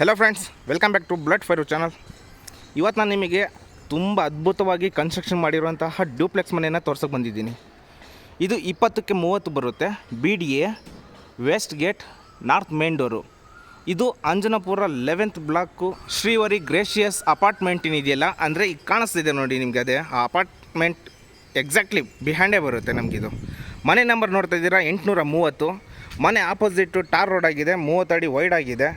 Hello friends welcome back to Blood Fire channel ಇವತ್ತು ನಾನು ನಿಮಗೆ ತುಂಬ ಅದ್ಭುತವಾಗಿ ಕನ್ಸ್ಟ್ರಕ್ಷನ್ ಮಾಡಿರುವಂತಹ ಡ್ಯೂಪ್ಲೆಕ್ಸ್ ಮನೆಯನ್ನು ತೋರ್ಸೋಕ್ಕೆ ಬಂದಿದ್ದೀನಿ. ಇದು ಇಪ್ಪತ್ತಕ್ಕೆ ಮೂವತ್ತು ಬರುತ್ತೆ. B D A west gate north main door ಇದು Anjanapura eleventh block Srivari gracious apartment ಇದೆಯಲ್ಲ ಅಂದರೆ ಈಗ ಕಾಣಿಸ್ತಿದೆ ನೋಡಿ ನಿಮಗೆ ಅದೇ. ಆ ಅಪಾರ್ಟ್ಮೆಂಟ್ ಎಕ್ಸಾಕ್ಟ್ಲಿ ಬಿಹ್ಯಾಂಡೇ ಬರುತ್ತೆ ನಮಗಿದು ಮನೆ ನಂಬರ್ ನೋಡ್ತಾ ಇದ್ದೀರಾ? ಎಂಟುನೂರ ಮೂವತ್ತು. ಮನೆ ಆಪೋಸಿಟ್ಟು ಟಾರ್ ರೋಡ್ ಆಗಿದೆ. ಮೂವತ್ತು ಅಡಿ ವೈಡ್ ಆಗಿದೆ.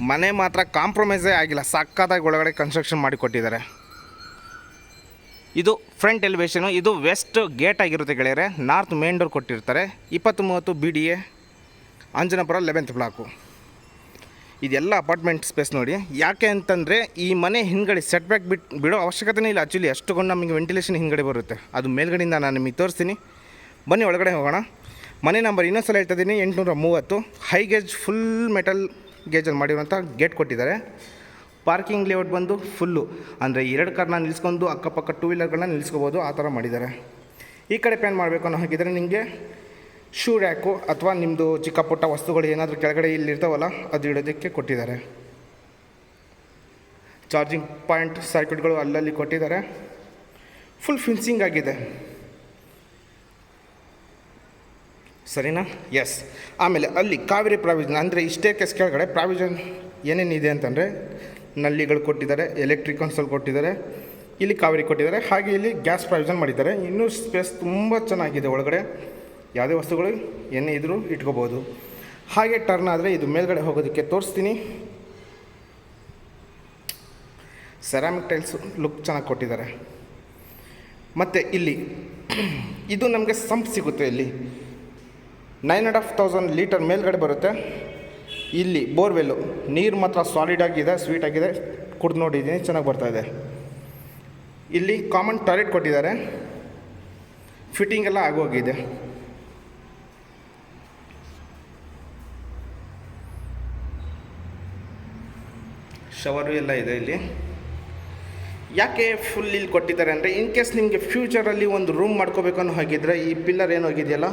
ಮನೆ ಮಾತ್ರ ಕಾಂಪ್ರಮೈಸೇ ಆಗಿಲ್ಲ. ಸಕ್ಕತ್ತಾಗಿ ಒಳಗಡೆ ಕನ್ಸ್ಟ್ರಕ್ಷನ್ ಮಾಡಿ ಕೊಟ್ಟಿದ್ದಾರೆ. ಇದು ಫ್ರಂಟ್ ಎಲಿವೇಶನು ಇದು ವೆಸ್ಟ್ ಗೇಟ್ ಆಗಿರುತ್ತೆ ಗೆಳೆಯರೆ. ನಾರ್ತ್ ಮೇನ್ ಡೋರ್ ಕೊಟ್ಟಿರ್ತಾರೆ. ಇಪ್ಪತ್ತು ಮೂವತ್ತು B D A Anjanapura eleventh block ಇದೆಲ್ಲ ಅಪಾರ್ಟ್ಮೆಂಟ್ ಸ್ಪೇಸ್ ನೋಡಿ. ಯಾಕೆ ಅಂತಂದರೆ, ಈ ಮನೆ ಹಿಂದ್ಗಡೆ ಸೆಟ್ ಬ್ಯಾಕ್ ಬಿಟ್ಟು ಬಿಡೋ ಅವಶ್ಯಕತೆನೇ ಇಲ್ಲ. ಆ್ಯಕ್ಚುಲಿ ಅಷ್ಟುಕೊಂಡು ನಮಗೆ ವೆಂಟಿಲೇಷನ್ ಹಿಂದ್ಗಡೆ ಬರುತ್ತೆ. ಅದು ಮೇಲ್ಗಡೆಯಿಂದ ನಾನು ನಿಮಗೆ ತೋರಿಸ್ತೀನಿ. ಬನ್ನಿ ಒಳಗಡೆ ಹೋಗೋಣ. ಮನೆ ನಂಬರ್ ಇನ್ನೊಂದ್ಸಲ ಹೇಳ್ತಾ ಇದ್ದೀನಿ, ಎಂಟುನೂರ ಮೂವತ್ತು. ಹೈ ಗೇಜ್ ಫುಲ್ ಮೆಟಲ್ ಗೇಜಲ್ಲಿ ಮಾಡಿರುವಂಥ ಗೇಟ್ ಕೊಟ್ಟಿದ್ದಾರೆ. ಪಾರ್ಕಿಂಗ್ ಲೇಔಟ್ ಬಂದು ಫುಲ್ಲು, ಅಂದರೆ ಎರಡು ಕಾರ್ನ ನಿಲ್ಲಿಸ್ಕೊಂಡು ಅಕ್ಕಪಕ್ಕ ಟೂ ವೀಲರ್ಗಳನ್ನ ನಿಲ್ಲಿಸ್ಕೋಬೋದು, ಆ ಥರ ಮಾಡಿದ್ದಾರೆ. ಈ ಕಡೆ ಪ್ಯಾನ್ ಮಾಡಬೇಕು ಅನ್ನೋ ಹಾಗಿದ್ರೆ ನಿಮಗೆ ಶೂ ರ್ಯಾಕು ಅಥವಾ ನಿಮ್ಮದು ಚಿಕ್ಕ ಪುಟ್ಟ ವಸ್ತುಗಳು ಏನಾದರೂ ಕೆಳಗಡೆ ಇಲ್ಲಿ ಇರ್ತಾವಲ್ಲ, ಅದು ಇಡೋದಕ್ಕೆ ಕೊಟ್ಟಿದ್ದಾರೆ. ಚಾರ್ಜಿಂಗ್ ಪಾಯಿಂಟ್ ಸರ್ಕ್ಯೂಟ್ಗಳು ಅಲ್ಲಲ್ಲಿ ಕೊಟ್ಟಿದ್ದಾರೆ. ಫುಲ್ ಫಿನ್ಸಿಂಗ್ ಆಗಿದೆ. ಸರಿನಾ? ಎಸ್ ಆಮೇಲೆ ಅಲ್ಲಿ ಕಾವೇರಿ ಪ್ರಾವಿಷನ್ ಅಂದರೆ ಇಷ್ಟೇ ಕೆಸ್ ಕೆಳಗಡೆ ಪ್ರಾವಿಷನ್ ಏನೇನಿದೆ ಅಂತಂದರೆ ನಲ್ಲಿಗಳು ಕೊಟ್ಟಿದ್ದಾರೆ ಎಲೆಕ್ಟ್ರಿಕ್ ಕೌನ್ಸಲ್ ಕೊಟ್ಟಿದ್ದಾರೆ, ಇಲ್ಲಿ ಕಾವೇರಿ ಕೊಟ್ಟಿದ್ದಾರೆ, ಹಾಗೆ ಇಲ್ಲಿ ಗ್ಯಾಸ್ ಪ್ರಾವಿಷನ್ ಮಾಡಿದ್ದಾರೆ. ಇನ್ನೂ ಸ್ಪೇಸ್ ತುಂಬ ಚೆನ್ನಾಗಿದೆ ಒಳಗಡೆ. ಯಾವುದೇ ವಸ್ತುಗಳು ಏನೇ ಇದ್ದರೂ ಇಟ್ಕೋಬೋದು. ಹಾಗೆ ಟರ್ನ್ ಆದರೆ ಇದು ಮೇಲ್ಗಡೆ ಹೋಗೋದಕ್ಕೆ ತೋರಿಸ್ತೀನಿ. ಸೆರಾಮಿಕ್ ಟೈಲ್ಸ್ ಲುಕ್ ಚೆನ್ನಾಗಿ ಕೊಟ್ಟಿದ್ದಾರೆ. ಮತ್ತು ಇಲ್ಲಿ, ಇದು ನಮಗೆ ಸಂಪ್ ಸಿಗುತ್ತೆ ಇಲ್ಲಿ. Nine and half thousand litre ಮೇಲ್ಗಡೆ ಬರುತ್ತೆ. ಇಲ್ಲಿ ಬೋರ್ವೆಲ್ಲು, ನೀರು ಮಾತ್ರ ಸಾಲಿಡ್ ಆಗಿದೆ ಸ್ವೀಟ್ ಆಗಿದೆ. ಕುಡ್ದು ನೋಡಿದ್ದೀನಿ ಚೆನ್ನಾಗಿ ಬರ್ತಾ ಇದೆ. ಇಲ್ಲಿ ಕಾಮನ್ ಟಾಯ್ಲೆಟ್ ಕೊಟ್ಟಿದ್ದಾರೆ. ಫಿಟ್ಟಿಂಗ್ ಎಲ್ಲ ಆಗೋಗಿದೆ. ಶವರು ಎಲ್ಲ ಇದೆ ಇಲ್ಲಿ. ಯಾಕೆ ಫುಲ್ ಇಲ್ಲಿ ಕೊಟ್ಟಿದ್ದಾರೆ ಅಂದರೆ ಇನ್ ಕೇಸ್ ನಿಮಗೆ ಫ್ಯೂಚರಲ್ಲಿ ಒಂದು ರೂಮ್ ಮಾಡ್ಕೋಬೇಕು ಅನ್ನೋ ಹಾಗಿದ್ರೆ, ಈ ಪಿಲ್ಲರ್ ಏನು ಹೋಗಿದೆಯಲ್ಲ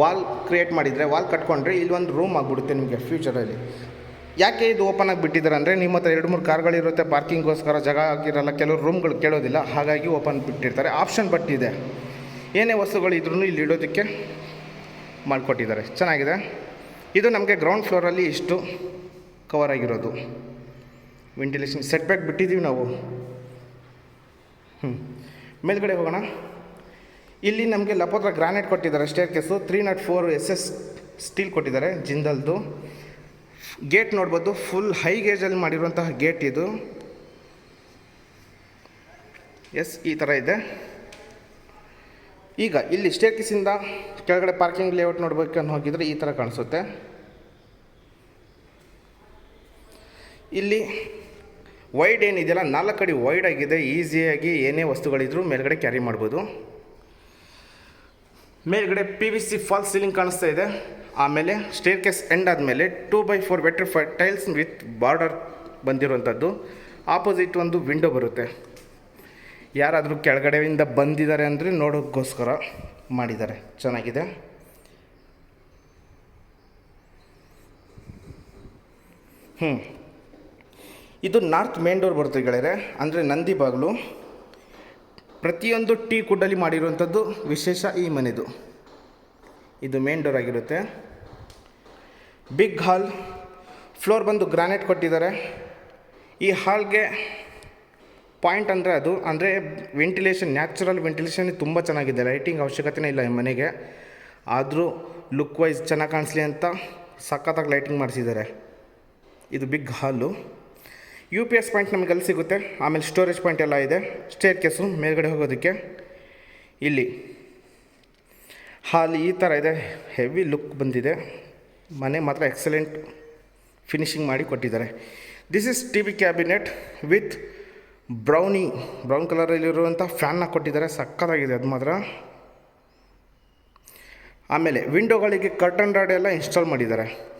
ವಾಲ್ ಕ್ರಿಯೇಟ್ ಮಾಡಿದರೆ, ವಾಲ್ ಕಟ್ಕೊಂಡ್ರೆ ಇಲ್ಲಿ ಒಂದು ರೂಮ್ ಆಗಿಬಿಡುತ್ತೆ ನಿಮಗೆ ಫ್ಯೂಚರಲ್ಲಿ. ಯಾಕೆ ಇದು ಓಪನ್ ಆಗಿ ಬಿಟ್ಟಿದ್ದಾರೆ ಅಂದರೆ ನಿಮ್ಮ ಹತ್ರ ಎರಡು ಮೂರು ಕಾರ್ಗಳಿರುತ್ತೆ ಪಾರ್ಕಿಂಗ್ಗೋಸ್ಕರ ಜಾಗ ಆಗಿರಲ್ಲ ಕೆಲವು ರೂಮ್ಗಳು ಕೇಳೋದಿಲ್ಲ, ಹಾಗಾಗಿ ಓಪನ್ ಬಿಟ್ಟಿರ್ತಾರೆ. ಆಪ್ಷನ್ ಬಟ್ಟಿದೆ ಏನೇ ವಸ್ತುಗಳು ಇದ್ರೂ ಇಲ್ಲಿ ಇಡೋದಕ್ಕೆ ಮಾಡಿಕೊಟ್ಟಿದ್ದಾರೆ. ಚೆನ್ನಾಗಿದೆ. ಇದು ನಮಗೆ ಗ್ರೌಂಡ್ ಫ್ಲೋರಲ್ಲಿ ಇಷ್ಟು ಕವರ್ ಆಗಿರೋದು. ವೆಂಟಿಲೇಷನ್ ಸೆಟ್ ಬ್ಯಾಕ್ ಬಿಟ್ಟಿದ್ದೀವಿ ನಾವು. ಹ್ಞೂ ಮೇಲ್ಗಡೆ ಹೋಗೋಣ. ಇಲ್ಲಿ ನಮಗೆ ಲಪೋತ್ರ ಗ್ರಾನೈಟ್ ಕೊಟ್ಟಿದ್ದಾರೆ staircase. Three naught four S S steel ಕೊಟ್ಟಿದ್ದಾರೆ ಜಿಂದಲ್ದು. ಗೇಟ್ ನೋಡ್ಬೋದು, ಫುಲ್ ಹೈ ಗೇಜಲ್ಲಿ ಮಾಡಿರುವಂತಹ ಗೇಟ್ ಇದು. ಎಸ್, ಈ ಥರ ಇದೆ. ಈಗ ಇಲ್ಲಿ ಸ್ಟೇರ್ ಕೇಸಿಂದ ಕೆಳಗಡೆ ಪಾರ್ಕಿಂಗ್ ಲೇಔಟ್ ನೋಡ್ಬೇಕು ಅನ್ನೋ ಹೋಗಿದ್ರೆ ಈ ಥರ ಕಾಣಿಸುತ್ತೆ. ಇಲ್ಲಿ ವೈಡ್ ಏನಿದೆಯಲ್ಲ ನಾಲ್ಕು ಅಡಿ ವೈಡ್ ಆಗಿದೆ, ಈಸಿಯಾಗಿ ಏನೇ ವಸ್ತುಗಳಿದ್ರೂ ಮೇಲ್ಗಡೆ ಕ್ಯಾರಿ ಮಾಡ್ಬೋದು. ಮೇಲ್ಗಡೆ P V C false ceiling ಕಾಣಿಸ್ತಾ ಇದೆ. ಆಮೇಲೆ ಸ್ಟೇರ್ ಕೇಸ್ ಎಂಡ್ ಆದಮೇಲೆ two by four vitrified tiles with border ಬಂದಿರುವಂಥದ್ದು. ಆಪೋಸಿಟ್ ಒಂದು ವಿಂಡೋ ಬರುತ್ತೆ. ಯಾರಾದರೂ ಕೆಳಗಡೆಯಿಂದ ಬಂದಿದ್ದಾರೆ ಅಂದರೆ ನೋಡೋಕ್ಕೋಸ್ಕರ ಮಾಡಿದ್ದಾರೆ. ಚೆನ್ನಾಗಿದೆ. ಹ್ಞೂ ಇದು ನಾರ್ತ್ ಮೇನ್ ಡೋರ್ ಬರುತ್ತೆ ಗೆಳೆಯರೆ. ಅಂದರೆ ನಂದಿ ಬಾಗಿಲು. ಪ್ರತಿಯೊಂದು ಟೀ ಕುಡ್ಡಲ್ಲಿ ಮಾಡಿರುವಂಥದ್ದು ವಿಶೇಷ ಈ ಮನೆದು. ಇದು ಮೇನ್ ಡೋರ್ ಆಗಿರುತ್ತೆ. ಬಿಗ್ ಹಾಲ್ ಫ್ಲೋರ್ ಬಂದು ಗ್ರಾನೈಟ್ ಕೊಟ್ಟಿದ್ದಾರೆ. ಈ ಹಾಲ್ಗೆ ಪಾಯಿಂಟ್ ಅಂದರೆ ಅದು. ಅಂದರೆ ವೆಂಟಿಲೇಷನ್ ನ್ಯಾಚುರಲ್ ವೆಂಟಿಲೇಷನ್ ತುಂಬ ಚೆನ್ನಾಗಿದೆ. ಲೈಟಿಂಗ್ ಅವಶ್ಯಕತೆನೇ ಇಲ್ಲ ಈ ಮನೆಗೆ. ಆದರೂ ಲುಕ್ ವೈಸ್ ಚೆನ್ನಾಗಿ ಕಾಣಿಸ್ಲಿ ಅಂತ ಸಖತ್ತಾಗಿ ಲೈಟಿಂಗ್ ಮಾಡಿಸಿದ್ದಾರೆ. ಇದು ಬಿಗ್ ಹಾಲು ಯು ಪಿ ಎಸ್ ಪಾಯಿಂಟ್ ನಮಗೆ ಅಲ್ಲಿ ಸಿಗುತ್ತೆ. ಆಮೇಲೆ ಸ್ಟೋರೇಜ್ ಪಾಯಿಂಟ್ ಎಲ್ಲ ಇದೆ. ಸ್ಟೇರ್ ಕೇಸು ಮೇಲ್ಗಡೆ ಹೋಗೋದಕ್ಕೆ. ಇಲ್ಲಿ. ಹಾಲ್ ಈ ಥರ ಇದೆ. ಹೆವಿ ಲುಕ್ ಬಂದಿದೆ. ಮನೆ ಮಾತ್ರ ಎಕ್ಸಲೆಂಟ್ ಫಿನಿಶಿಂಗ್ ಮಾಡಿ ಕೊಟ್ಟಿದ್ದಾರೆ. This is T V cabinet with browny brown ಕಲರಲ್ಲಿರುವಂಥ ಫ್ಯಾನ್ನ ಕೊಟ್ಟಿದ್ದಾರೆ. ಸಕ್ಕತ್ತಾಗಿದೆ ಅದು ಮಾತ್ರ. ಆಮೇಲೆ ವಿಂಡೋಗಳಿಗೆ ಕರ್ಟನ್ ರಾಡ್ ಎಲ್ಲ ಇನ್ಸ್ಟಾಲ್ ಮಾಡಿದ್ದಾರೆ.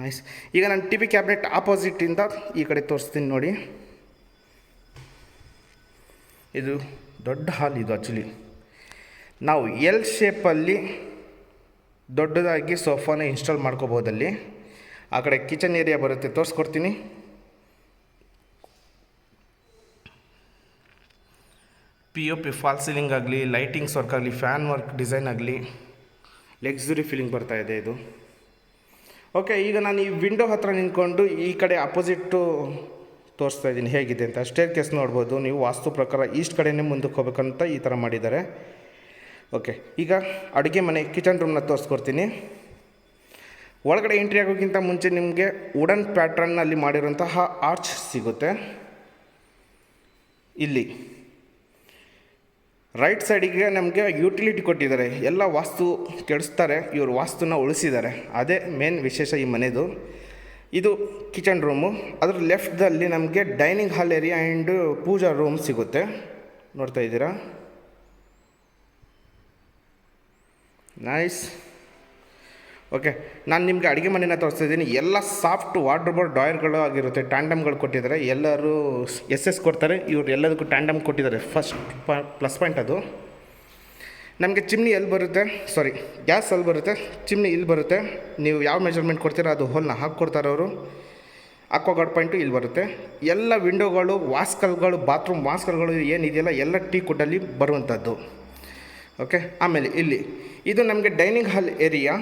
ನೈಸ್ ಈಗ ನಾನು ಟಿ ವಿ ಕ್ಯಾಬಿನೆಟ್ ಆಪೋಸಿಟಿಂದ ಈ ಕಡೆ ತೋರಿಸ್ತೀನಿ ನೋಡಿ. ಇದು ದೊಡ್ಡ ಹಾಲ್ ಇದು ಆ್ಯಕ್ಚುಲಿ ನಾವು ಎಲ್ ಶೇಪಲ್ಲಿ ದೊಡ್ಡದಾಗಿ ಸೋಫಾನ ಇನ್ಸ್ಟಾಲ್ ಮಾಡ್ಕೋಬೋದಲ್ಲಿ ಆ ಕಡೆ ಕಿಚನ್ ಏರಿಯಾ ಬರುತ್ತೆ, ತೋರಿಸ್ಕೊಡ್ತೀನಿ. P O P fall ceiling ಆಗಲಿ ಲೈಟಿಂಗ್ಸ್ ವರ್ಕ್ ಆಗಲಿ ಫ್ಯಾನ್ ವರ್ಕ್ ಡಿಸೈನ್ ಆಗಲಿ. ಲೆಕ್ಸುರಿ ಫೀಲಿಂಗ್ ಬರ್ತಾ ಇದೆ ಇದು. ಓಕೆ ಈಗ ನಾನು ಈ ವಿಂಡೋ ಹತ್ರ ನಿಂತ್ಕೊಂಡು ಈ ಕಡೆ ಅಪೋಸಿಟ್ಟು ತೋರಿಸ್ತಾ ಇದ್ದೀನಿ. ಹೇಗಿದೆ ಅಂತ. ಸ್ಟೇರ್ ಕೇಸ್ ನೋಡ್ಬೋದು. ನೀವು ವಾಸ್ತು ಪ್ರಕಾರ ಈಸ್ಟ್ ಕಡೆಯೇ ಮುಂದಕ್ಕೆ ಹೋಗ್ಬೇಕಂತ ಈ ಥರ ಮಾಡಿದ್ದಾರೆ. ಓಕೆ ಈಗ ಅಡುಗೆ ಮನೆ ಕಿಚನ್ ರೂಮ್ನ ತೋರಿಸ್ಕೊಡ್ತೀನಿ. ಒಳಗಡೆ ಎಂಟ್ರಿ ಆಗೋಕ್ಕಿಂತ ಮುಂಚೆ ನಿಮಗೆ ವುಡನ್ ಪ್ಯಾಟ್ರನ್ನಲ್ಲಿ ಮಾಡಿರೋಂತಹ ಆರ್ಚ್ ಸಿಗುತ್ತೆ. ಇಲ್ಲಿ. ರೈಟ್ ಸೈಡಿಗೆ ನಮಗೆ ಯುಟಿಲಿಟಿ ಕೊಟ್ಟಿದ್ದಾರೆ. ಎಲ್ಲ ವಾಸ್ತು ಕೆಡಿಸ್ತಾರೆ, ಇವರು ವಾಸ್ತುನ ಉಳಿಸಿದ್ದಾರೆ. ಅದೇ ಮೇನ್ ವಿಶೇಷ ಈ ಮನೆದು. ಇದು ಕಿಚನ್ ರೂಮು ಅದ್ರ ಲೆಫ್ಟ್ದಲ್ಲಿ ನಮಗೆ dining hall area and puja room ಸಿಗುತ್ತೆ. ನೋಡ್ತಾ ಇದ್ದೀರಾ? ನೈಸ್ ಓಕೆ ನಾನು ನಿಮಗೆ ಅಡುಗೆ ಮನೆನ ತೋರಿಸ್ತಾ ಇದ್ದೀನಿ ಎಲ್ಲ ಸಾಫ್ಟ್ ವಾರ್ಡ್ರೋಬರ್ ಡಾಯರ್ಗಳು ಆಗಿರುತ್ತೆ ಟ್ಯಾಂಡಮ್ಗಳು ಕೊಟ್ಟಿದ್ದಾರೆ. ಎಲ್ಲರೂ ಎಸ್ ಎಸ್ ಕೊಡ್ತಾರೆ. ಇವ್ರು ಎಲ್ಲದಕ್ಕೂ ಟ್ಯಾಂಡಮ್ ಕೊಟ್ಟಿದ್ದಾರೆ. ಫಸ್ಟ್ ಪ್ಲಸ್ ಪಾಯಿಂಟ್ ಅದು. ನಮಗೆ ಚಿಮ್ನಿ ಎಲ್ಲಿ ಬರುತ್ತೆ? ಸಾರಿ ಗ್ಯಾಸ್ ಅಲ್ಲಿ ಬರುತ್ತೆ? ಚಿಮ್ನಿ ಇಲ್ಲಿ ಬರುತ್ತೆ. ನೀವು ಯಾವ ಮೆಜರ್ಮೆಂಟ್ ಕೊಡ್ತೀರೋ ಅದು ಹೋಲ್ನ ಹಾಕ್ಕೊಡ್ತಾರೆ ಅವರು. ಅಕ್ವಾಗಾರ್ಡ್ ಪಾಯಿಂಟು ಇಲ್ಲಿ ಬರುತ್ತೆ. ಎಲ್ಲ ವಿಂಡೋಗಳು ವಾಸ್ಕಲ್ಗಳು ಬಾತ್ರೂಮ್ ವಾಸ್ಕಲ್ಗಳು ಏನಿದೆಯಲ್ಲ ಎಲ್ಲ ಟೀ ಕುಡ್ಡಲ್ಲಿ ಬರುವಂಥದ್ದು. ಓಕೆ ಆಮೇಲೆ ಇಲ್ಲಿ, ಇದು ನಮಗೆ ಡೈನಿಂಗ್ ಹಾಲ್ ಏರಿಯಾ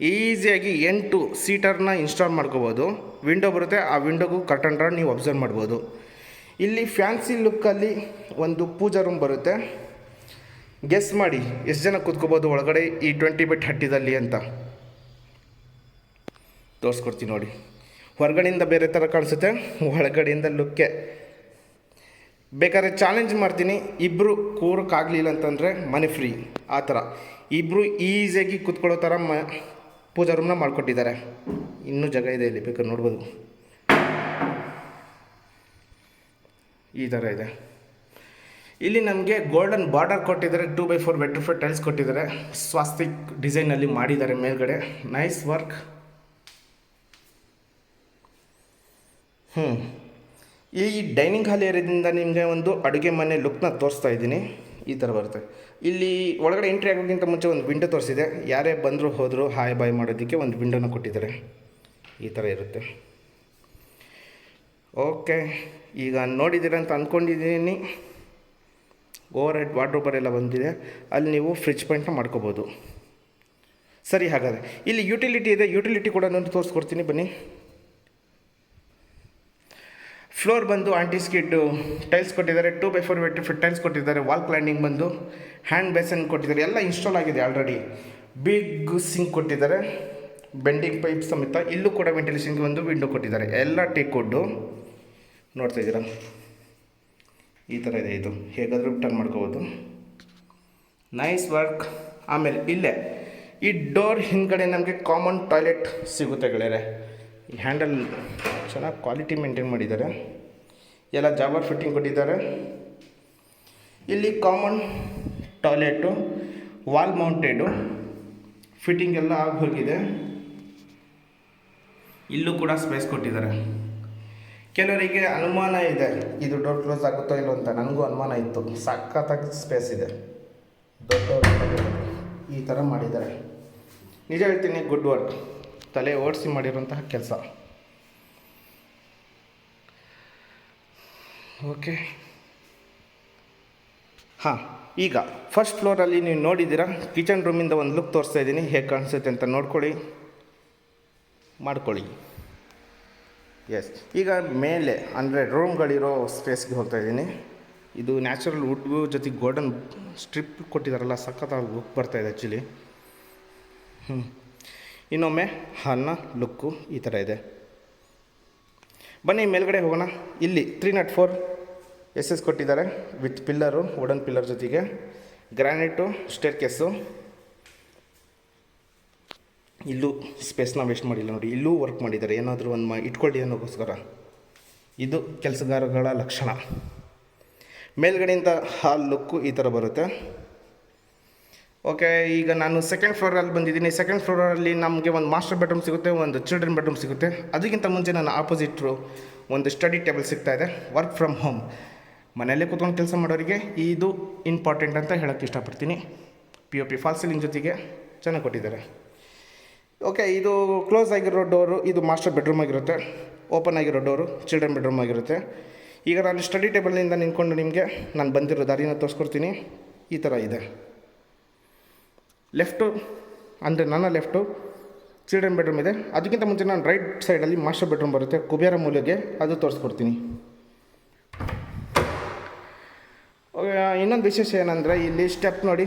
ಈಸಿಯಾಗಿ ಎಂಟು ಸೀಟರ್ನ ಇನ್ಸ್ಟಾಲ್ ಮಾಡ್ಕೋಬೋದು. ವಿಂಡೋ ಬರುತ್ತೆ, ಆ ವಿಂಡೋಗೂ ಕರ್ಟನ್ ರಾಡ್ ನೀವು ಅಬ್ಸರ್ವ್ ಮಾಡ್ಬೋದು. ಇಲ್ಲಿ ಫ್ಯಾನ್ಸಿ ಲುಕ್ಕಲ್ಲಿ ಒಂದು ಪೂಜಾ ರೂಮ್ ಬರುತ್ತೆ. ಗೆಸ್ ಮಾಡಿ, ಎಷ್ಟು ಜನ ಕೂತ್ಕೋಬೋದು ಒಳಗಡೆ ಈ ಟ್ವೆಂಟಿ ಬೈ ಥರ್ಟಿದಲ್ಲಿ ಅಂತ. ತೋರಿಸ್ಕೊಡ್ತೀನಿ ನೋಡಿ. ಹೊರಗಡೆಯಿಂದ ಬೇರೆ ಥರ ಕಾಣಿಸುತ್ತೆ, ಒಳಗಡೆಯಿಂದ ಲುಕ್ಕೆ. ಬೇಕಾದ್ರೆ ಚಾಲೆಂಜ್ ಮಾಡ್ತೀನಿ ಇಬ್ಬರು ಕೂರಕ್ಕಾಗಲಿಲ್ಲ ಅಂತಂದರೆ ಮನೆ ಫ್ರೀ, ಆ ಥರ. ಇಬ್ಬರು ಈಸಿಯಾಗಿ ಕೂತ್ಕೊಳ್ಳೋ ಥರ ಮ ಪೂಜಾ ರೂಮ್ನ ಮಾಡಿಕೊಟ್ಟಿದ್ದಾರೆ. ಇನ್ನೂ ಜಾಗ ಇದೆ ಇಲ್ಲಿ ಬೇಕಾದ್ರೆ ನೋಡ್ಬೋದು. ಈ ಥರ ಇದೆ. ಇಲ್ಲಿ ನಮಗೆ ಗೋಲ್ಡನ್ ಬಾರ್ಡರ್ ಕೊಟ್ಟಿದ್ದಾರೆ two by four vitrified tiles ಕೊಟ್ಟಿದ್ದಾರೆ. ಸ್ವಾಸ್ತಿಕ್ ಡಿಸೈನಲ್ಲಿ ಮಾಡಿದ್ದಾರೆ ಮೇಲ್ಗಡೆ. ನೈಸ್ ವರ್ಕ್ ಹ್ಞೂ ಈ ಡೈನಿಂಗ್ ಹಾಲ್ ಏರಿಯಾದಿಂದ ನಿಮಗೆ ಒಂದು ಅಡುಗೆ ಮನೆ ಲುಕ್ನ ತೋರಿಸ್ತಾ ಇದ್ದೀನಿ. ಈ ಥರ ಬರುತ್ತೆ. ಇಲ್ಲಿ ಒಳಗಡೆ ಎಂಟ್ರಿ ಆಗೋಕ್ಕಿಂತ ಮುಂಚೆ ಒಂದು ವಿಂಡೋ ತೋರಿಸಿದೆ. ಯಾರೇ ಬಂದರೂ ಹೋದರೂ ಹಾಯ್ ಬಾಯ್ ಮಾಡೋದಕ್ಕೆ ಒಂದು ವಿಂಡೋನ ಕೊಟ್ಟಿದ್ದಾರೆ. ಈ ಥರ ಇರುತ್ತೆ. ಓಕೆ ಈಗ ನೋಡಿದ್ದೀರ ಅಂತ ಅಂದ್ಕೊಂಡಿದ್ದೀನಿ ಓವರ್ ಹೆಡ್ ಎಲ್ಲ ಬಂದಿದೆ. ಅಲ್ಲಿ ನೀವು ಫ್ರಿಜ್ ಪಾಯಿಂಟ್ನ ಮಾಡ್ಕೋಬೋದು. ಸರಿ, ಹಾಗಾದರೆ. ಇಲ್ಲಿ ಯುಟಿಲಿಟಿ ಇದೆ. ಯುಟಿಲಿಟಿ ಕೂಡ ನಾನು ತೋರಿಸ್ಕೊಡ್ತೀನಿ. ಬನ್ನಿ. ಫ್ಲೋರ್ ಬಂದು ಆಂಟಿ ಸ್ಕಿಡ್ಡು ಟೈಲ್ಸ್ ಕೊಟ್ಟಿದ್ದಾರೆ, two by four vitrified tiles ಕೊಟ್ಟಿದ್ದಾರೆ, ವಾಲ್ ಕ್ಲೈಂಡಿಂಗ್ ಬಂದು, ಹ್ಯಾಂಡ್ ಬೇಸನ್ ಕೊಟ್ಟಿದ್ದಾರೆ, ಎಲ್ಲ ಇನ್ಸ್ಟಾಲ್ ಆಗಿದೆ ಆಲ್ರೆಡಿ ಬಿಗ್ ಸಿಂಕ್ ಕೊಟ್ಟಿದ್ದಾರೆ ಬೆಂಡಿಂಗ್ ಪೈಪ್ ಸಮೇತ, ಇಲ್ಲೂ ಕೂಡ ವೆಂಟಿಲೇಷನ್ಗೆ ಒಂದು ವಿಂಡೋ ಕೊಟ್ಟಿದ್ದಾರೆ. ಎಲ್ಲ ಟೇಕ್ ಕೊಟ್ಟು ನೋಡ್ತಾ ಇದ್ದೀರಾ? ಈ ಥರ ಇದೆ ಇದು. ಹೇಗಾದರೂ ಟರ್ನ್ ಮಾಡ್ಕೋಬೋದು. ನೈಸ್ ವರ್ಕ್ ಆಮೇಲೆ ಇಲ್ಲೇ, ಈ ಡೋರ್ ಹಿಂದ್ಗಡೆ ನಮಗೆ ಕಾಮನ್ ಟಾಯ್ಲೆಟ್ ಸಿಗುತ್ತೆ ಗೆಳೆಯರೆ. ಈ ಹ್ಯಾಂಡಲ್ ಚೆನ್ನಾಗಿ ಕ್ವಾಲಿಟಿ ಮೇಂಟೈನ್ ಮಾಡಿದ್ದಾರೆ. ಎಲ್ಲ ಜಾಬರ್ ಫಿಟ್ಟಿಂಗ್ ಕೊಟ್ಟಿದ್ದಾರೆ. ಇಲ್ಲಿ common toilet, wall mounted, fitting ಎಲ್ಲ ಆಗಿ ಹೋಗಿದೆ. ಇಲ್ಲೂ ಕೂಡ ಸ್ಪೇಸ್ ಕೊಟ್ಟಿದ್ದಾರೆ. ಕೆಲವರಿಗೆ ಅನುಮಾನ ಇದೆ, ಇದು ಡೋರ್ ಕ್ಲೋಸ್ ಆಗುತ್ತೋ ಇಲ್ಲೋ ಅಂತ. ನನಗೂ ಅನುಮಾನ ಇತ್ತು. ಸಖತ್ತಾಗಿ ಸ್ಪೇಸ್ ಇದೆ. ದೊಡ್ಡ ಈ ಥರ ಮಾಡಿದ್ದಾರೆ. ನಿಜ ಹೇಳ್ತೀನಿ, ಗುಡ್ ವರ್ಕ್. ತಲೆ ಓಡಿಸಿ ಮಾಡಿರುವಂತಹ ಕೆಲಸ. ಓಕೆ. ಹಾಂ, ಈಗ ಫಸ್ಟ್ ಫ್ಲೋರಲ್ಲಿ ನೀವು ನೋಡಿದ್ದೀರಾ ಕಿಚನ್ ರೂಮಿಂದ ಒಂದು ಲುಕ್ ತೋರಿಸ್ತಾ ಇದ್ದೀನಿ. ಹೇಗೆ ಕಾಣಿಸುತ್ತೆ ಅಂತ ನೋಡ್ಕೊಳ್ಳಿ. ಮಾಡ್ಕೊಳ್ಳಿ. ಎಸ್ ಈಗ ಮೇಲೆ, ಅಂದರೆ ರೂಮ್ಗಳಿರೋ ಸ್ಪೇಸ್ಗೆ ಹೋಗ್ತಾ ಇದ್ದೀನಿ. ಇದು ನ್ಯಾಚುರಲ್ ವುಡ್ ಜೊತೆ ಗೋಲ್ಡನ್ ಸ್ಟ್ರಿಪ್ ಕೊಟ್ಟಿದ್ದಾರಲ್ಲ ಸಖತ್ತಾಗಿ ಬರ್ತಾಯಿದೆ ಆ್ಯಕ್ಚುಲಿ ಹ್ಞೂ ಇನ್ನೊಮ್ಮೆ ಹನ್ನ, ಲುಕ್ಕು ಈ ಥರ ಇದೆ. ಬನ್ನಿ, ಮೇಲ್ಗಡೆ ಹೋಗೋಣ. ಇಲ್ಲಿ three not four S S ಕೊಟ್ಟಿದ್ದಾರೆ ವಿತ್ ಪಿಲ್ಲರು ವುಡನ್ ಪಿಲ್ಲರ್ ಜೊತೆಗೆ. ಗ್ರಾನೈಟು ಸ್ಟೇರ್ ಕೇಸು ಇಲ್ಲೂ ಸ್ಪೇಸ್ನ ವೇಸ್ಟ್ ಮಾಡಿಲ್ಲ ನೋಡಿ. ಇಲ್ಲೂ ವರ್ಕ್ ಮಾಡಿದ್ದಾರೆ. ಏನಾದರೂ ಒಂದು ಮಾ ಇಟ್ಕೊಳ್ಳಿ ಅನ್ನೋಕ್ಕೋಸ್ಕರ ಇದು ಕೆಲಸಗಾರಗಳ ಲಕ್ಷಣ. ಮೇಲ್ಗಡೆಯಿಂದ ಹಾಲ್ ಲುಕ್ಕು ಈ ಥರ ಬರುತ್ತೆ. ಓಕೆ ಈಗ ನಾನು ಸೆಕೆಂಡ್ ಫ್ಲೋರಲ್ಲಿ ಬಂದಿದ್ದೀನಿ. ಸೆಕೆಂಡ್ ಫ್ಲೋರಲ್ಲಿ ನಮಗೆ ಒಂದು ಮಾಸ್ಟರ್ ಬೆಡ್ರೂಮ್ ಸಿಗುತ್ತೆ, ಒಂದು ಚಿಲ್ಡ್ರನ್ ಬೆಡ್ರೂಮ್ ಸಿಗುತ್ತೆ. ಅದಕ್ಕಿಂತ ಮುಂಚೆ ನನ್ನ ಆಪೋಸಿಟ್ರು ಒಂದು ಸ್ಟಡಿ ಟೇಬಲ್ ಸಿಗ್ತಾ ಇದೆ. ವರ್ಕ್ ಫ್ರಮ್ ಹೋಮ್ ಮನೆಯಲ್ಲೇ ಕೂತ್ಕೊಂಡು ಕೆಲಸ ಮಾಡೋರಿಗೆ ಇದು ಇಂಪಾರ್ಟೆಂಟ್ ಅಂತ ಹೇಳೋಕ್ಕೆ ಇಷ್ಟಪಡ್ತೀನಿ. P O P false ceiling ಜೊತೆಗೆ ಚೆನ್ನಾಗಿ ಕೊಟ್ಟಿದ್ದಾರೆ. ಓಕೆ ಇದು ಕ್ಲೋಸ್ ಆಗಿರೋ ಡೋರು ಇದು ಮಾಸ್ಟರ್ ಬೆಡ್ರೂಮ್ ಆಗಿರುತ್ತೆ. ಓಪನ್ ಆಗಿರೋ ಡೋರು ಚಿಲ್ಡ್ರನ್ ಬೆಡ್ರೂಮ್ ಆಗಿರುತ್ತೆ. ಈಗ ನಾನು ಸ್ಟಡಿ ಟೇಬಲ್ನಿಂದ ನಿಂತ್ಕೊಂಡು ನಿಮಗೆ ನಾನು ಬಂದಿರೋ ದಾರಿನ ತೋರಿಸ್ಕೊಡ್ತೀನಿ. ಈ ಥರ ಇದೆ. ಲೆಫ್ಟು, ಅಂದರೆ ನನ್ನ ಲೆಫ್ಟು, ಚಿಲ್ಡ್ರನ್ ಬೆಡ್ರೂಮ್ ಇದೆ. ಅದಕ್ಕಿಂತ ಮುಂಚೆ ನಾನು ರೈಟ್ ಸೈಡಲ್ಲಿ ಮಾಸ್ಟರ್ ಬೆಡ್ರೂಮ್ ಬರುತ್ತೆ. ಕುಬೇರ ಮೂಲೆಗೆ ಅದು ತೋರಿಸ್ಕೊಡ್ತೀನಿ. ಇನ್ನೊಂದು ವಿಶೇಷ ಏನಂದರೆ ಇಲ್ಲಿ ಸ್ಟೆಪ್ ನೋಡಿ,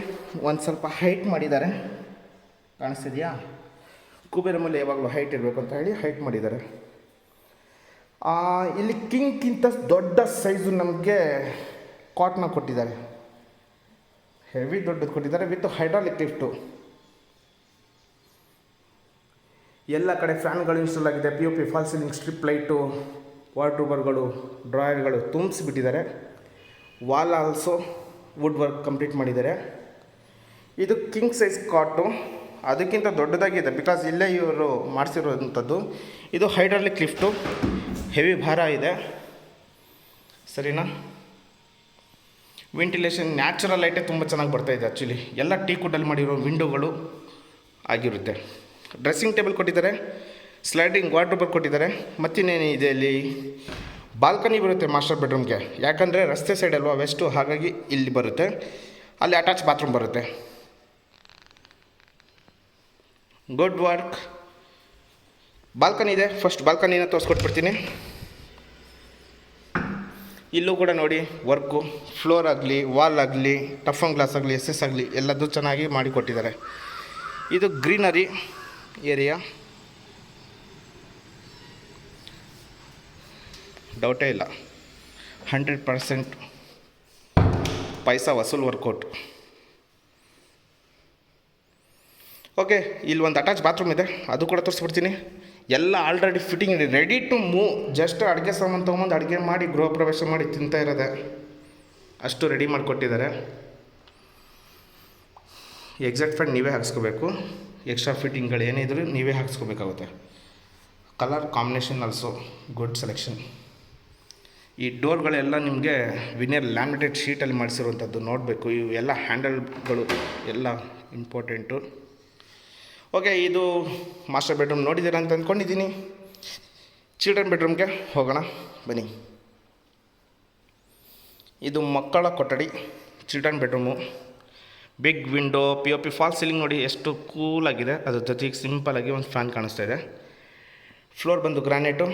ಒಂದು ಸ್ವಲ್ಪ ಹೈಟ್ ಮಾಡಿದ್ದಾರೆ. ಕಾಣಿಸ್ತಿದೆಯಾ? ಕುಬೇರ ಮೂಲೆ ಯಾವಾಗಲೂ ಹೈಟ್ ಇರಬೇಕು ಅಂತ ಹೇಳಿ ಹೈಟ್ ಮಾಡಿದ್ದಾರೆ. ಇಲ್ಲಿ ಕಿಂಗ್ಗಿಂತ ದೊಡ್ಡ ಸೈಜು ನಮಗೆ ಕಾಟ್ನ ಕೊಟ್ಟಿದ್ದಾರೆ. ಹೆವಿ ದೊಡ್ಡದು ಕೊಟ್ಟಿದ್ದಾರೆ ವಿತ್ ಹೈಡ್ರಾಲಿಕ್ ಲಿಫ್ಟು. ಎಲ್ಲ ಕಡೆ ಫ್ಯಾನ್ಗಳು ಇನ್ಸ್ಟಾಲ್ ಆಗಿದೆ P O P false ceiling strip light ವಾರ್ಡ್ರೂಬರ್ಗಳು ಡ್ರಾಯರ್ಗಳು ತುಂಬಿಸಿಬಿಟ್ಟಿದ್ದಾರೆ. Wall also wood work complete ಮಾಡಿದ್ದಾರೆ. ಇದು ಕಿಂಗ್ ಸೈಜ್ ಕಾಟು ಅದಕ್ಕಿಂತ ದೊಡ್ಡದಾಗಿದೆ ಬಿಕಾಸ್ ಇಲ್ಲೇ ಇವರು ಮಾಡಿಸಿರೋಂಥದ್ದು ಇದು ಹೈಡ್ರಾಲಿಕ್ ಲಿಫ್ಟು, ಹೆವಿ ಭಾರ ಇದೆ. ಸರಿನಾ? ವೆಂಟಿಲೇಷನ್ ನ್ಯಾಚುರಲ್ ಲೈಟೇ ತುಂಬ ಚೆನ್ನಾಗಿ ಬರ್ತಾ ಇದೆ ಆ್ಯಕ್ಚುಲಿ ಎಲ್ಲ ಟೀ ಕುಡ್ಡಲ್ಲಿ ಮಾಡಿರೋ ವಿಂಡೋಗಳು ಆಗಿರುತ್ತೆ. ಡ್ರೆಸ್ಸಿಂಗ್ ಟೇಬಲ್ ಕೊಟ್ಟಿದ್ದಾರೆ ಸ್ಲೈಡಿಂಗ್ ವಾರ್ಡ್ರೋಬರ್ ಕೊಟ್ಟಿದ್ದಾರೆ, ಮತ್ತಿನ್ನೇನು ಇದೆ ಇಲ್ಲಿ? ಬಾಲ್ಕನಿ ಬರುತ್ತೆ ಮಾಸ್ಟರ್ ಬೆಡ್ರೂಮ್ಗೆ ಯಾಕಂದರೆ ರಸ್ತೆ ಸೈಡ್ ಅಲ್ವಾ ವೆಸ್ಟು ಹಾಗಾಗಿ ಇಲ್ಲಿ ಬರುತ್ತೆ. ಅಲ್ಲಿ ಅಟ್ಯಾಚ್ ಬಾತ್ರೂಮ್ ಬರುತ್ತೆ. ಗುಡ್ ವರ್ಕ್ ಬಾಲ್ಕನಿ ಇದೆ. ಫಸ್ಟ್ ಬಾಲ್ಕನಿನ ತೋರಿಸ್ಕೊಟ್ಬಿಡ್ತೀನಿ. ಇಲ್ಲೂ ಕೂಡ ನೋಡಿ ವರ್ಕು. ಫ್ಲೋರ್ ಆಗಲಿ ವಾಲ್ ಆಗಲಿ ಟಫನ್ ಗ್ಲಾಸ್ ಆಗಲಿ ಎಸ್ ಎಸ್ ಆಗಲಿ ಎಲ್ಲದೂ ಚೆನ್ನಾಗಿ ಮಾಡಿಕೊಟ್ಟಿದ್ದಾರೆ ಇದು ಗ್ರೀನರಿ ಏರಿಯಾ ಡೌಟೇ ಇಲ್ಲ. ಹಂಡ್ರೆಡ್ ಪರ್ಸೆಂಟ್ ಪೈಸಾ ವಸೂಲ್ ವರ್ಕೌಟ್ ಓಕೆ ಇಲ್ಲಿ ಒಂದು ಅಟ್ಯಾಚ್ ಬಾತ್ರೂಮ್ ಇದೆ. ಅದು ಕೂಡ ತೋರಿಸ್ಬಿಡ್ತೀನಿ. ಎಲ್ಲ ಆಲ್ರೆಡಿ ಫಿಟ್ಟಿಂಗ್ ಇದೆ. ರೆಡಿ ಟು ಮೂವ್ ಜಸ್ಟ್ ಅಡುಗೆ ಸಾಮಾನು ತೊಗೊಂಬಂದು ಅಡುಗೆ ಮಾಡಿ, ಗೃಹ ಪ್ರವೇಶ ಮಾಡಿ ತಿಂತಾ ಇರೋದೆ. ಅಷ್ಟು ರೆಡಿ ಮಾಡಿಕೊಟ್ಟಿದ್ದಾರೆ. ಎಕ್ಸಾಕ್ಟ್ ಫ್ಯಾಂಡ್ ನೀವೇ ಹಾಕ್ಸ್ಕೋಬೇಕು. ಎಕ್ಸ್ಟ್ರಾ ಫಿಟ್ಟಿಂಗ್ಗಳು ಏನೇ ಇದ್ರೂ ನೀವೇ ಹಾಕ್ಸ್ಕೋಬೇಕಾಗುತ್ತೆ. Colour combination also good selection ಈ ಡೋರ್ಗಳೆಲ್ಲ ನಿಮಗೆ ವಿನಿಯರ್ ಲ್ಯಾಮಿನೇಟೆಡ್ ಶೀಟಲ್ಲಿ ಮಾಡಿಸಿರುವಂಥದ್ದು ನೋಡಬೇಕು. ಇವೆಲ್ಲ ಹ್ಯಾಂಡಲ್ಗಳು ಎಲ್ಲ ಇಂಪಾರ್ಟೆಂಟು ಓಕೆ ಇದು ಮಾಸ್ಟರ್ ಬೆಡ್ರೂಮ್ ನೋಡಿದ್ದೀರಾ ಅಂತ ಅಂದ್ಕೊಂಡಿದ್ದೀನಿ. ಚಿಲ್ಡ್ರನ್ ಬೆಡ್ರೂಮ್ಗೆ ಹೋಗೋಣ, ಬನ್ನಿ. ಇದು ಮಕ್ಕಳ ಕೊಠಡಿ children bedroom big window P O P false ceiling ನೋಡಿ ಎಷ್ಟು ಕೂಲಾಗಿದೆ ಅದ್ರ ಜೊತೆಗೆ ಸಿಂಪಲಾಗಿ ಒಂದು ಫ್ಯಾನ್ ಕಾಣಿಸ್ತಾ ಇದೆ. ಫ್ಲೋರ್ ಬಂದು ಗ್ರಾನೈಟು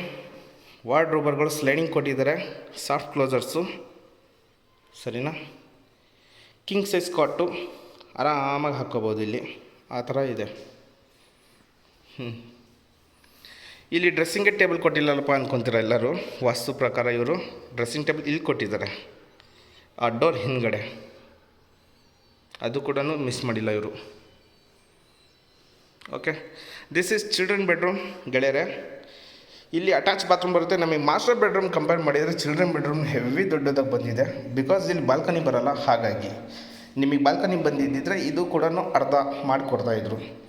ವಾರ್ಡ್ರೋಬರ್ಗಳು ಸ್ಲೈಡಿಂಗ್ ಕೊಟ್ಟಿದ್ದಾರೆ. ಸಾಫ್ಟ್ ಕ್ಲೋಸರ್ಸು ಸರಿನಾ? ಕಿಂಗ್ ಸೈಜ್ ಕಾಟು ಆರಾಮಾಗಿ ಹಾಕ್ಕೋಬೋದು ಇಲ್ಲಿ. ಆ ಥರ ಇದೆ. ಇಲ್ಲಿ ಡ್ರೆಸ್ಸಿಂಗ್ ಟೇಬಲ್ ಕೊಟ್ಟಿಲ್ಲಲ್ಲಪ್ಪ ಅಂದ್ಕೊತೀರ ಎಲ್ಲರೂ? ವಾಸ್ತು ಪ್ರಕಾರ ಇವರು ಡ್ರೆಸ್ಸಿಂಗ್ ಟೇಬಲ್ ಇಲ್ಲಿ ಕೊಟ್ಟಿದ್ದಾರೆ. ಆ ಡೋರ್ ಹಿಂದ್ಗಡೆ. ಅದು ಕೂಡ ಮಿಸ್ ಮಾಡಿಲ್ಲ ಇವರು. Okay this is children bedroom ಗೆಳೆಯರೆ. ಇಲ್ಲಿ ಅಟ್ಯಾಚ್ ಬಾತ್ರೂಮ್ ಬರುತ್ತೆ. ನಮಗೆ ಮಾಸ್ಟರ್ ಬೆಡ್ರೂಮ್ ಕಂಪೇರ್ ಮಾಡಿದರೆ ಚಿಲ್ಡ್ರನ್ ಬೆಡ್ರೂಮ್ ಹೆವಿ ದೊಡ್ಡದಾಗಿ ಬಂದಿದೆ. ಬಿಕಾಸ್ ಇಲ್ಲಿ ಬಾಲ್ಕನಿ ಬರಲ್ಲ. ಹಾಗಾಗಿ ನಿಮಗೆ ಬಾಲ್ಕನಿ ಬಂದಿದ್ದಿದ್ರೆ ಇದು ಕೂಡ ಅರ್ಧ ಮಾಡಿಕೊಡ್ತಾಯಿದ್ರು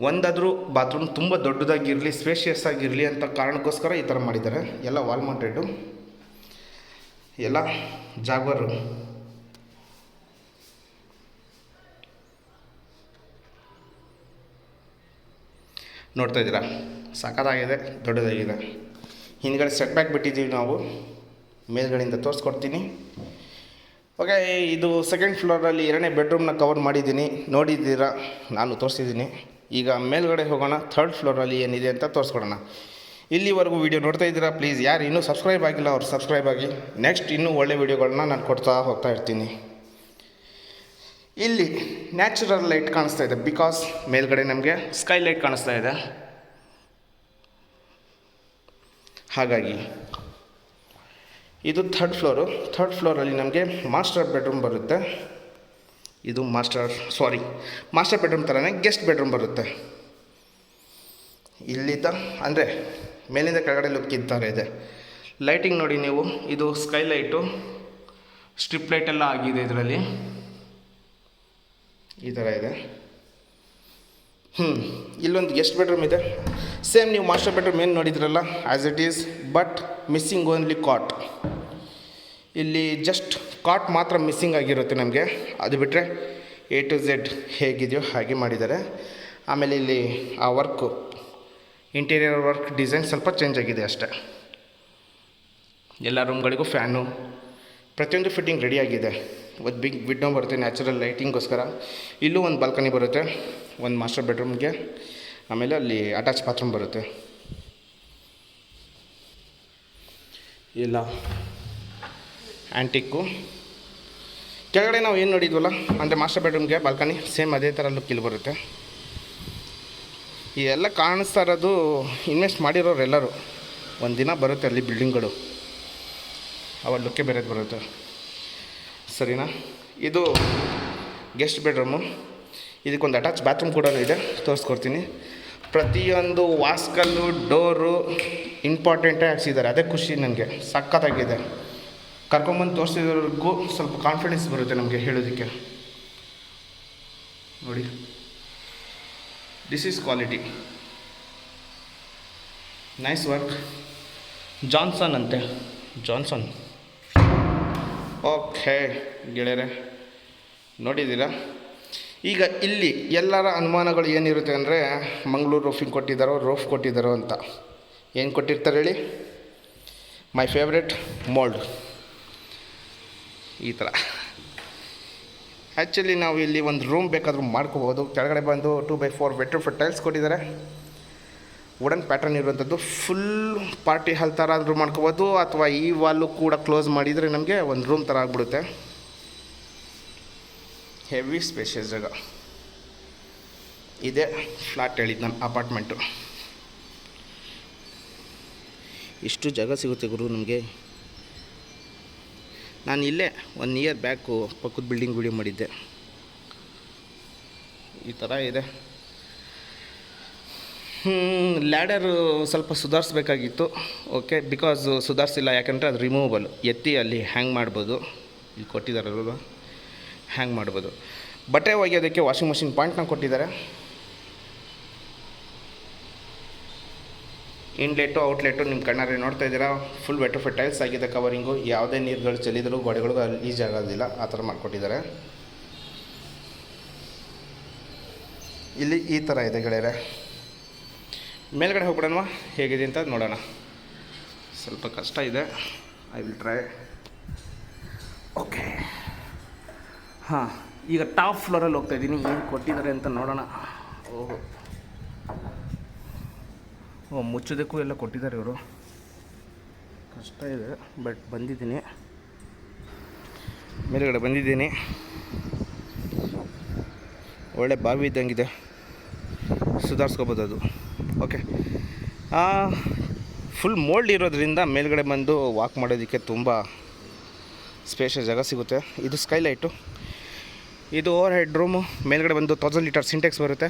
ಒಂದಾದರೂ ಬಾತ್ರೂಮ್ ತುಂಬ ದೊಡ್ಡದಾಗಿರಲಿ ಸ್ಪೇಷಿಯಸ್ ಆಗಿರಲಿ ಅಂತ ಕಾರಣಕ್ಕೋಸ್ಕರ ಈ ಥರ ಮಾಡಿದ್ದಾರೆ. ಎಲ್ಲ ವಾಲ್ ಮೌಂಟೆಡು ಎಲ್ಲ ಜಾಗ್ವರು ನೋಡ್ತಾ ಇದ್ದೀರಾ? ಸಖತ್ತಾಗಿದೆ, ದೊಡ್ಡದಾಗಿದೆ. ಹಿಂದ್ಗಡೆ ಸೆಟ್ ಬ್ಯಾಕ್ ಬಿಟ್ಟಿದ್ದೀವಿ ನಾವು. ಮೇಲ್ಗಡೆಯಿಂದ ತೋರಿಸ್ಕೊಡ್ತೀನಿ. ಓಕೆ ಇದು ಸೆಕೆಂಡ್ ಫ್ಲೋರಲ್ಲಿ ಎರಡನೇ ಬೆಡ್ರೂಮ್ನ ಕವರ್ ಮಾಡಿದ್ದೀನಿ. ನೋಡಿದ್ದೀರಾ? ನಾನು ತೋರಿಸಿದ್ದೀನಿ. ಈಗ ಮೇಲ್ಗಡೆ ಹೋಗೋಣ ಥರ್ಡ್ ಫ್ಲೋರಲ್ಲಿ ಏನಿದೆ ಅಂತ ತೋರಿಸ್ಕೊಡೋಣ. ಇಲ್ಲಿವರೆಗೂ ವೀಡಿಯೋ ನೋಡ್ತಾ ಇದ್ದೀರಾ? ಪ್ಲೀಸ್ ಯಾರು ಇನ್ನೂ ಸಬ್ಸ್ಕ್ರೈಬ್ ಆಗಿಲ್ಲ, ಅವ್ರು ಸಬ್ಸ್ಕ್ರೈಬ್ ಆಗಿ. ನೆಕ್ಸ್ಟ್ ಇನ್ನೂ ಒಳ್ಳೆ ವೀಡಿಯೋಗಳನ್ನ ನಾನು ಕೊಡ್ತಾ ಹೋಗ್ತಾ ಇರ್ತೀನಿ. ಇಲ್ಲಿ ನ್ಯಾಚುರಲ್ ಲೈಟ್ ಕಾಣಿಸ್ತಾ ಇದೆ ಬಿಕಾಸ್ ಮೇಲ್ಗಡೆ ನಮಗೆ ಸ್ಕೈ ಲೈಟ್ ಕಾಣಿಸ್ತಾ ಇದೆ. ಹಾಗಾಗಿ ಇದು ಥರ್ಡ್ ಫ್ಲೋರು ಥರ್ಡ್ ಫ್ಲೋರಲ್ಲಿ ನಮಗೆ ಮಾಸ್ಟರ್ ಬೆಡ್ರೂಮ್ ಬರುತ್ತೆ. ಇದು ಮಾಸ್ಟರ್ ಸಾರಿ ಮಾಸ್ಟರ್ ಬೆಡ್ರೂಮ್ ಥರನೇ ಗೆಸ್ಟ್ ಬೆಡ್ರೂಮ್ ಬರುತ್ತೆ. ಇಲ್ಲಿದ್ದ, ಅಂದರೆ ಮೇಲಿಂದ ಕೆಳಗಡೆ ಲುಕ್ ಥರ ಇದೆ. ಲೈಟಿಂಗ್ ನೋಡಿ ನೀವು, ಇದು ಸ್ಕೈ ಲೈಟು ಸ್ಟ್ರಿಪ್ ಲೈಟ್ ಎಲ್ಲ ಆಗಿದೆ ಇದರಲ್ಲಿ. ಈ ಥರ ಇದೆ. ಹ್ಞೂ ಇಲ್ಲೊಂದು ಗೆಸ್ಟ್ ಬೆಡ್ರೂಮ್ ಇದೆ. ಸೇಮ್ ನೀವು ಮಾಸ್ಟರ್ ಬೆಡ್ರೂಮ್ ಏನು ನೋಡಿದ್ರಲ್ಲ as it is but missing only cot ಇಲ್ಲಿ ಜಸ್ಟ್ ಕಾಟ್ ಮಾತ್ರ ಮಿಸ್ಸಿಂಗ್ ಆಗಿರುತ್ತೆ ನಮಗೆ. ಅದು ಬಿಟ್ಟರೆ ಎ ಟು ಝೆಡ್ ಹೇಗಿದೆಯೋ ಹಾಗೆ ಮಾಡಿದ್ದಾರೆ. ಆಮೇಲೆ ಇಲ್ಲಿ ಆ ವರ್ಕು ಇಂಟೀರಿಯರ್ ವರ್ಕ್ ಡಿಸೈನ್ ಸ್ವಲ್ಪ ಚೇಂಜ್ ಆಗಿದೆ ಅಷ್ಟೇ. ಎಲ್ಲ ರೂಮ್ಗಳಿಗೂ ಫ್ಯಾನು ಪ್ರತಿಯೊಂದು ಫಿಟ್ಟಿಂಗ್ ರೆಡಿಯಾಗಿದೆ ಒಂದು ಬಿಗ್ ವಿಂಡೋ ಬರುತ್ತೆ ನ್ಯಾಚುರಲ್ ಲೈಟಿಂಗ್ಗೋಸ್ಕರ ಇಲ್ಲೂ ಒಂದು ಬಾಲ್ಕನಿ ಬರುತ್ತೆ, ಒಂದು ಮಾಸ್ಟರ್ ಬೆಡ್ರೂಮ್ಗೆ ಆಮೇಲೆ ಅಲ್ಲಿ ಅಟ್ಯಾಚ್ ಬಾತ್ರೂಮ್ ಬರುತ್ತೆ. ಇಲ್ಲ. ಆ್ಯಂಟಿಕ್ಕು ಕೆಳಗಡೆ ನಾವು ಏನು ನೋಡಿದ್ವಲ್ಲ, ಅಂದರೆ ಮಾಸ್ಟರ್ ಬೆಡ್ರೂಮ್ಗೆ ಬಾಲ್ಕನಿ ಸೇಮ್ ಅದೇ ಥರ ಲುಕ್ ಇಲ್ಲಿ ಬರುತ್ತೆ. ಎಲ್ಲ ಕಾಣಿಸ್ತಾ ಇರೋದು ಇನ್ವೆಸ್ಟ್ ಮಾಡಿರೋರೆಲ್ಲರೂ. ಒಂದು ದಿನ ಬರುತ್ತೆ ಅಲ್ಲಿ ಬಿಲ್ಡಿಂಗ್ಗಳು ಅವಾಗ ಲುಕ್ಕೆ ಬೇರೆದು ಬರುತ್ತೆ. ಸರಿನಾ? ಇದು ಗೆಸ್ಟ್ ಬೆಡ್ರೂಮು ಇದಕ್ಕೊಂದು ಅಟ್ಯಾಚ್ ಬಾತ್ರೂಮ್ ಕೂಡ ಇದೆ, ತೋರಿಸ್ಕೊಡ್ತೀನಿ. ಪ್ರತಿಯೊಂದು ವಾಸ್ಕಲ್ಲು, ಡೋರು ಇಂಪಾರ್ಟೆಂಟೇ ಹಾಕ್ಸಿದ್ದಾರೆ. ಅದೇ ಖುಷಿ ನನಗೆ. ಸಖತ್ತಾಗಿದೆ. ಕರ್ಕೊಂಬಂದು ತೋರಿಸಿದವ್ರಿಗೂ ಸ್ವಲ್ಪ ಕಾನ್ಫಿಡೆನ್ಸ್ ಬರುತ್ತೆ ನಮಗೆ ಹೇಳೋದಕ್ಕೆ. ನೋಡಿ. This is quality nice work Johnson ಅಂತೆ. ಜಾನ್ಸನ್ ಓಕೆ ಗೆಳೆಯರೆ. ನೋಡಿದ್ದೀರಾ? ಈಗ ಇಲ್ಲಿ ಎಲ್ಲರ ಅನುಮಾನಗಳು ಏನಿರುತ್ತೆ ಅಂದರೆ ಮಂಗಳೂರು ರೋಫಿಂಗ್ ಕೊಟ್ಟಿದ್ದಾರೋ, ರೋಫ್ ಕೊಟ್ಟಿದ್ದಾರೋ ಅಂತ. ಏನು ಕೊಟ್ಟಿರ್ತಾರೆ ಹೇಳಿ? ಮೈ ಫೇವ್ರೆಟ್ ಮೋಲ್ಡ್ ಈ ಥರ. ಆ್ಯಕ್ಚುಲಿ ನಾವು ಇಲ್ಲಿ ಒಂದು ರೂಮ್ ಬೇಕಾದರೂ ಮಾಡ್ಕೋಬೋದು ಕೆಳಗಡೆ ಬಂದು two by four vitrified tiles ಕೊಟ್ಟಿದ್ದಾರೆ. ವುಡನ್ ಪ್ಯಾಟರ್ನ್ ಇರುವಂಥದ್ದು. ಫುಲ್ ಪಾರ್ಟಿ ಹಾಲ್ ಥರ ಆದರೂ ಮಾಡ್ಕೋಬೋದು ಅಥವಾ ಈ ವಾಲು ಕೂಡ ಕ್ಲೋಸ್ ಮಾಡಿದರೆ ನಮಗೆ ಒಂದು ರೂಮ್ ಥರ ಆಗಿಬಿಡುತ್ತೆ. ಹೆವಿ ಸ್ಪೇಷಿಯಸ್ ಜಾಗ. ಇದೆ ಫ್ಲಾಟ್ ಹೇಳಿದ್ದು ನನ್ನ ಅಪಾರ್ಟ್ಮೆಂಟು ಇಷ್ಟು ಜಾಗ ಸಿಗುತ್ತೆ ಗುರು ನಮಗೆ. ನಾನು ಇಲ್ಲೇ ಒನ್ ಇಯರ್ ಬ್ಯಾಕು ಪಕ್ಕದ ಬಿಲ್ಡಿಂಗ್ ವಿಡಿಯೋ ಮಾಡಿದ್ದೆ. ಈ ಥರ ಇದೆ. ಲ್ಯಾಡರು ಸ್ವಲ್ಪ ಸುಧಾರಿಸ್ಬೇಕಾಗಿತ್ತು. ಓಕೆ ಬಿಕಾಸ್ ಸುಧಾರಿಸಿಲ್ಲ, ಯಾಕಂದರೆ ಅದು ರಿಮೂವಬಲ್ ಎತ್ತಿ ಅಲ್ಲಿ ಹ್ಯಾಂಗ್ ಮಾಡ್ಬೋದು. ಇಲ್ಲಿ ಕೊಟ್ಟಿದ್ದಾರಲ್ವ ಹ್ಯಾಂಗ್ ಮಾಡ್ಬೋದು. ಬಟ್ಟೆ ಒಗೆಯೋದಕ್ಕೆ ವಾಷಿಂಗ್ ಮಷಿನ್ ಪಾಯಿಂಟ್ನ ಕೊಟ್ಟಿದ್ದಾರೆ. ಇನ್ಲೆಟು ಔಟ್ಲೆಟು ನಿಮ್ಮ ಕಣ್ಣಾರೆ ನೋಡ್ತಾ ಇದ್ದೀರಾ? ಫುಲ್ ವೆಟರ್ ಟೈಲ್ಸ್ ಆಗಿದೆ ಕವರಿಂಗು ಯಾವುದೇ ನೀರುಗಳು ಚೆಲ್ಲಿದರೂ ಗೋಡೆಗಳು ಅಲ್ಲಿ ಈಜಿ ಆಗೋದಿಲ್ಲ. ಆ ಥರ ಮಾಡಿಕೊಟ್ಟಿದ್ದಾರೆ. ಇಲ್ಲಿ ಈ ಥರ ಇದೆ ಗೆಳೆಯರೆ. ಮೇಲ್ಗಡೆ ಹೋಗ್ಬಿಡೋಣ ಹೇಗಿದೆ ಅಂತ ನೋಡೋಣ. ಸ್ವಲ್ಪ ಕಷ್ಟ ಇದೆ. ಐ ವಿಲ್ ಟ್ರೈ ಓಕೆ ಹಾಂ, ಈಗ ಟಾಪ್ ಫ್ಲೋರಲ್ಲಿ ಹೋಗ್ತಾ ಇದ್ದೀನಿ. ಏನು ಕೊಟ್ಟಿದ್ದಾರೆ ಅಂತ ನೋಡೋಣ. ಓಹೋ. ಮುಚ್ಚೋದಕ್ಕೂ ಎಲ್ಲ ಕೊಟ್ಟಿದ್ದಾರೆ ಇವರು. ಕಷ್ಟ ಇದೆ ಬಟ್ ಬಂದಿದ್ದೀನಿ. ಮೇಲುಗಡೆ ಬಂದಿದ್ದೀನಿ. ಒಳ್ಳೆ ಬಾವಿ ಇದ್ದಂಗಿದೆ. ಸುಧಾರಿಸ್ಕೋಬೋದು ಅದು. ಓಕೆ ಫುಲ್ ಮೋಲ್ಡ್ ಇರೋದ್ರಿಂದ ಮೇಲ್ಗಡೆ ಬಂದು ವಾಕ್ ಮಾಡೋದಕ್ಕೆ ತುಂಬ ಸ್ಪೇಷಿಯಸ್ ಜಾಗ ಸಿಗುತ್ತೆ. ಇದು ಸ್ಕೈಲೈಟು ಇದು ಓವರ್ ಹೆಡ್ ರೂಮು ಮೇಲ್ಗಡೆ ಬಂದು ತೌಸಂಡ್ ಲೀಟರ್ ಸಿಂಟೆಕ್ಸ್ ಬರುತ್ತೆ.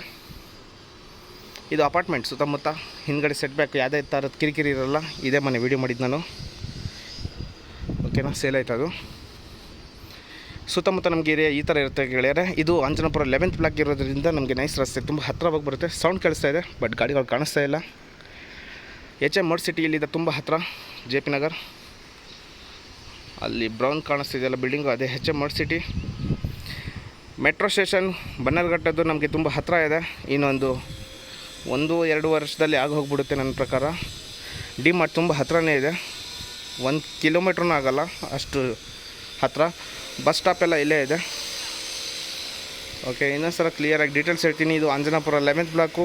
ಇದು ಅಪಾರ್ಟ್ಮೆಂಟ್ ಸುತ್ತಮುತ್ತ ಹಿಂದ್ಗಡೆ ಸೆಟ್ ಬ್ಯಾಕ್ ಯಾವುದೇ ಥರದ ಕಿರಿಕಿರಿ ಇರೋಲ್ಲ, ಇದೇ ಮನೆ ವೀಡಿಯೋ ಮಾಡಿದ್ದು ನಾನು. ಓಕೆನಾ ಸೇಲ್ ಆಯ್ತು ಅದು. ಸುತ್ತಮುತ್ತ ನಮಗೆ ಏರಿಯಾ ಈ ಥರ ಇರುತ್ತೆ ಗೆಳೆಯರೆ. ಇದು ಅಂಜನಾಪುರ ಲೆವೆಂತ್ ಬ್ಲಾಕ್ ಇರೋದ್ರಿಂದ ನಮಗೆ ನೈಸ್ ರಸ್ತೆ ತುಂಬ ಹತ್ತಿರವಾಗಿ ಬರುತ್ತೆ. ಸೌಂಡ್ ಕೇಳಿಸ್ತಾ ಇದೆ ಬಟ್ ಗಾಡಿಗಳು ಕಾಣಿಸ್ತಾ ಇಲ್ಲ. ಎಚ್ ಎಂ ಮಡ್ ಸಿಟಿಯಲ್ಲಿದೆ ತುಂಬ ಹತ್ತಿರ ಜೆ ಪಿ ನಗರ್. ಅಲ್ಲಿ ಬ್ರೌನ್ ಕಾಣಿಸ್ತಿದೆಯಲ್ಲ ಬಿಲ್ಡಿಂಗು ಅದೇ H M mud city metro station ಬನ್ನರ್ಘಟ್ಟದ್ದು ನಮಗೆ ತುಂಬ ಹತ್ತಿರ ಇದೆ. ಇನ್ನೊಂದು ಒಂದು ಎರಡು ವರ್ಷದಲ್ಲಿ ಆಗಿ ಹೋಗ್ಬಿಡುತ್ತೆ ನನ್ನ ಪ್ರಕಾರ. ಡಿ ಮಾರ್ಟ್ ತುಂಬ ಹತ್ರನೇ ಇದೆ. ಒಂದು ಕಿಲೋಮೀಟ್ರೂ ಆಗೋಲ್ಲ, ಅಷ್ಟು ಹತ್ತಿರ ಬಸ್ ಸ್ಟಾಪ್ ಎಲ್ಲ ಇಲ್ಲೇ ಇದೆ. ಓಕೆ ಇನ್ನೊಂದು ಸಲ ಕ್ಲಿಯರಾಗಿ ಡೀಟೇಲ್ಸ್ ಹೇಳ್ತೀನಿ. ಇದು Anjanapura eleventh block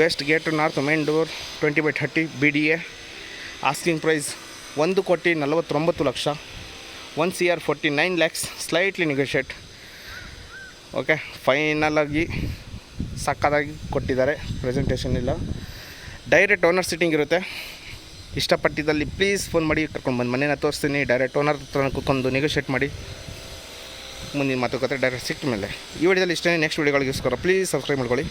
west gate north main door twenty by thirty B D A asking price ಒಂದು ಕೋಟಿ ನಲವತ್ತೊಂಬತ್ತು lakh. One C R forty nine lakhs slightly negotiate okay ಫೈನಲಾಗಿ ಸಕ್ಕತ್ತಾಗಿ ಕೊಟ್ಟಿದ್ದಾರೆ. ಪ್ರೆಸೆಂಟೇಷನ್ ಇಲ್ಲ. ಡೈರೆಕ್ಟ್ ಓನರ್ ಸಿಟ್ಟಿಂಗ್ ಇರುತ್ತೆ. ಇಷ್ಟಪಟ್ಟಿದ್ದಲ್ಲಿ ಪ್ಲೀಸ್ ಫೋನ್ ಮಾಡಿ ಕರ್ಕೊಂಡು ಬಂದು. ಮನೇನ ತೋರಿಸ್ತೀನಿ. ಡೈರೆಕ್ಟ್ ಓನರ್ ಹತ್ರ ಕೂತ್ಕೊಂಡು ನೆಗೋಷಿಯೇಟ್ ಮಾಡಿ. ಮುಂದಿನ ಮಾತುಕತೆ ಡೈರೆಕ್ಟ್ ಸಿಕ್ಕ ಮೇಲೆ. ಈ ವಿಡಿಯೋದಲ್ಲಿ ಇಷ್ಟೇ ನೆಕ್ಸ್ಟ್ ವೀಡಿಯೋಗಳಿಗೋಸ್ಕರ ಪ್ಲೀಸ್ ಸಬ್ಸ್ಕ್ರೈಬ್ ಮಾಡ್ಕೊಳ್ಳಿ.